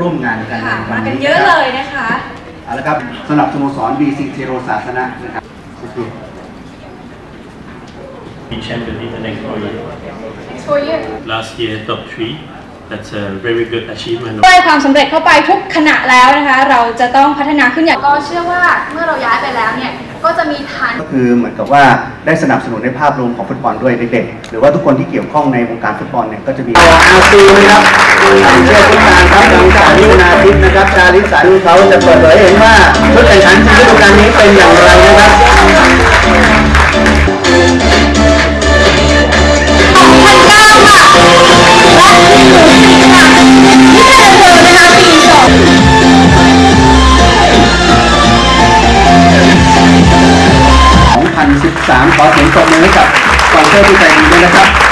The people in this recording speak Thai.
ร่วมงานในกันค่ะ มากันเยอะเลยนะคะเอาละครับสำหรับสโมสร BC เทโรศาสนะนะครับโอค be champion in the next four years. Next four years. Last year top three. That's a very good achievement. ด้วยความสำเร็จเข้าไปทุกขณะแล้วนะคะ เราจะต้องพัฒนาขึ้นอย่าง ก็เชื่อว่าเมื่อเราย้ายไป คือเหมือนกับว่าได้สนับสนุนในภาพรวมของฟุตบอลด้วยเด็กๆหรือว่าทุกคนที่เกี่ยวข้องในวงการฟุตบอลเนี่ยก็จะมีอาซีนะครับทางเชื่อทุกการครับทางสารีนาทิพย์นะครับชาลิสันเขาจะเปิดเผยเห็นว่าชุดแข่งขันในฤดูกาลนี้เป็นอย่างไรนะครับ 2013 ขอเสียงปรบมือให้กับสปอนเซอร์ที่ใจดีด้วยนะครับ